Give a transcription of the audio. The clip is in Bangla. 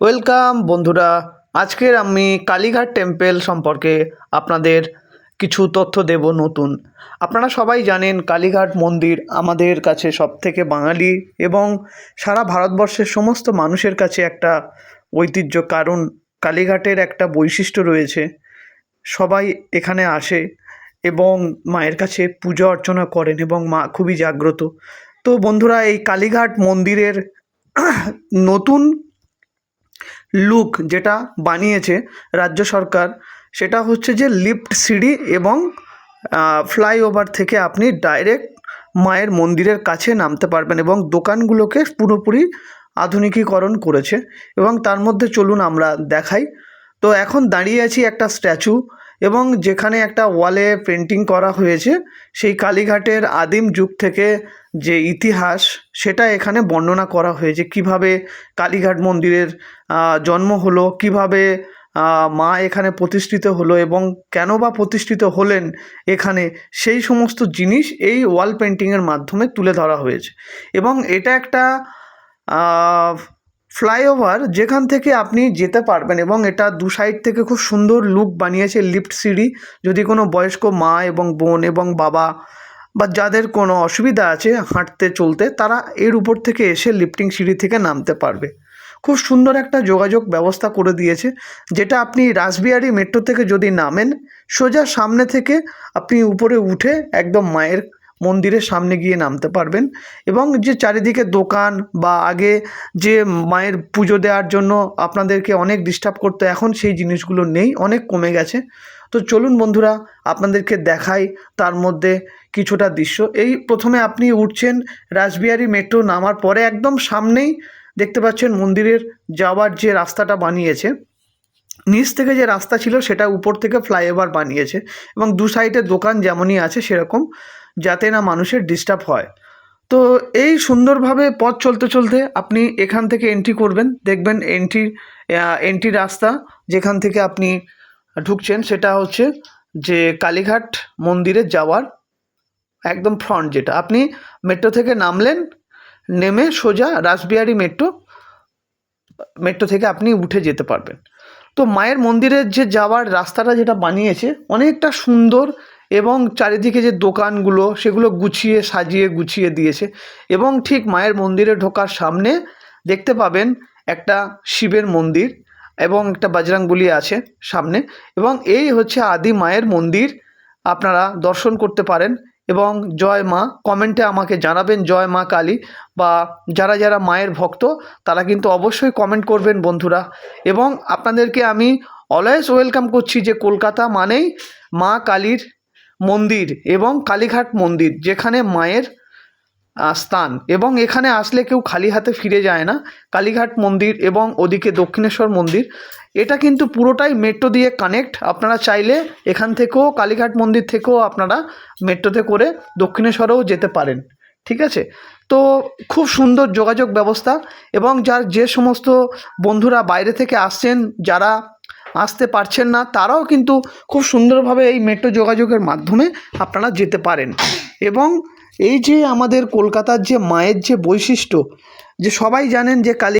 ওয়েলকাম বন্ধুরা, আজকের আমি কালীঘাট টেম্পেল সম্পর্কে আপনাদের কিছু তথ্য দেব নতুন। আপনারা সবাই জানেন কালীঘাট মন্দির আমাদের কাছে সবথেকে বাঙালি এবং সারা ভারতবর্ষের সমস্ত মানুষের কাছে একটা ঐতিহ্য, কারণ কালীঘাটের একটা বৈশিষ্ট্য রয়েছে। সবাই এখানে আসে এবং মায়ের কাছে পূজা অর্চনা করেন এবং মা খুবই জাগ্রত। তো বন্ধুরা, এই কালীঘাট মন্দিরের নতুন লুক যেটা বানিয়েছে রাজ্য সরকার, সেটা হচ্ছে যে লিফ্ট সিঁড়ি এবং ফ্লাইওভার থেকে আপনি ডাইরেক্ট মায়ের মন্দিরের কাছে নামতে পারবেন এবং দোকানগুলোকে পুরোপুরি আধুনিকীকরণ করেছে এবং তার মধ্যে চলুন আমরা দেখাই। তো এখন দাঁড়িয়ে আছি একটা স্ট্যাচু এবং যেখানে একটা ওয়ালে পেন্টিং করা হয়েছে, সেই কালীঘাটের আদিম যুগ থেকে যে ইতিহাস, সেটা এখানে বর্ণনা করা হয়েছে। কীভাবে কালীঘাট মন্দিরের জন্ম হলো, কীভাবে মা এখানে প্রতিষ্ঠিত হলো এবং কেন বা প্রতিষ্ঠিত হলেন এখানে, সেই সমস্ত জিনিস এই ওয়াল পেন্টিংয়ের মাধ্যমে তুলে ধরা হয়েছে। এবং এটা একটা ফ্লাইওভার যেখান থেকে আপনি যেতে পারবেন এবং এটা দু সাইড থেকে খুব সুন্দর লুক বানিয়েছে লিফট সিঁড়ি। যদি কোনো বয়স্ক মা এবং বোন এবং বাবা বা যাদের কোনো অসুবিধা আছে হাঁটতে, চলতে, তারা এর উপর থেকে এসে লিফটিং সিঁড়ি থেকে নামতে পারবে। খুব সুন্দর একটা যোগাযোগ ব্যবস্থা করে দিয়েছে, যেটা আপনি রাসবিহারি মেট্রো থেকে যদি নামেন, সোজা সামনে থেকে আপনি উপরে উঠে একদম মায়ের মন্দিরের সামনে গিয়ে নামতে পারবেন। এবং যে চারিদিকে দোকান বা আগে যে মায়ের পুজো দেওয়ার জন্য আপনাদেরকে অনেক ডিস্টার্ব করতো, এখন সেই জিনিসগুলো নেই, অনেক কমে গেছে। তো চলুন বন্ধুরা, আপনাদেরকে দেখাই তার মধ্যে কিছুটা দৃশ্য। এই প্রথমে আপনি উঠছেন রাসবিহারি মেট্রো নামার পরে একদম সামনেই দেখতে পাচ্ছেন মন্দিরের যাওয়ার যে রাস্তাটা বানিয়েছে। নিচ থেকে যে রাস্তা ছিল সেটা উপর থেকে ফ্লাইওভার বানিয়েছে এবং দু সাইডে দোকান যেমনই আছে সেরকম, যাতে না মানুষের ডিস্টার্ব হয়। তো এই সুন্দরভাবে পথ চলতে চলতে আপনি এখান থেকে এন্ট্রি করবেন, দেখবেন এন্ট্রি এন্ট্রি রাস্তা যেখান থেকে আপনি ঢুকছেন সেটা হচ্ছে যে কালীঘাট মন্দিরে যাওয়ার একদম ফ্রন্ট যেটা। আপনি মেট্রো থেকে নামলেন, নেমে সোজা রাসবিহারি মেট্রো মেট্রো থেকে আপনি উঠে যেতে পারবেন। তো মায়ের মন্দিরের যে যাওয়ার রাস্তাটা যেটা বানিয়েছে, অনেকটা সুন্দর এবং চারিদিকে যে দোকানগুলো, সেগুলো গুছিয়ে, সাজিয়ে, গুছিয়ে দিয়েছে এবং ঠিক মায়ের মন্দিরে ঢোকার সামনে দেখতে পাবেন একটা শিবের মন্দির এবং একটা বজরংবলী আছে সামনে এবং এই হচ্ছে আদি মায়ের মন্দির। আপনারা দর্শন করতে পারেন। এবং জয় মা, কমেন্টে আমাকে জানাবেন জয় মা কালী বা যারা যারা মায়ের ভক্ত, তারা কিন্তু অবশ্যই কমেন্ট করবেন বন্ধুরা। এবং আপনাদেরকে আমি অলওয়েজ ওয়েলকাম করছি যে কলকাতা মানেই মা কালীর মন্দির এবং কালীঘাট মন্দির, যেখানে মায়ের স্থান। এবং এখানে আসলে কেউ খালি হাতে ফিরে যায় না। কালীঘাট মন্দির এবং ওদিকে দক্ষিণেশ্বর মন্দির। এটা কিন্তু পুরোটাই মেট্রো দিয়ে কানেক্ট আপনারা চাইলে এখান থেকেও, কালীঘাট মন্দির থেকেও আপনারা মেট্রোতে করে দক্ষিণেশ্বরেও যেতে পারেন। ঠিক আছে? তো খুব সুন্দর যোগাযোগ ব্যবস্থা এবং যার যে সমস্ত বন্ধুরা বাইরে থেকে আসছেন, যারা আসতে পারছেন না, তারাও কিন্তু খুব সুন্দরভাবে এই মেট্রো যোগাযোগের মাধ্যমে আপনারা যেতে পারেন। এবং এই যে আমাদের কলকাতার যে মায়ের যে বৈশিষ্ট্য যে সবাই জানেন যে কালী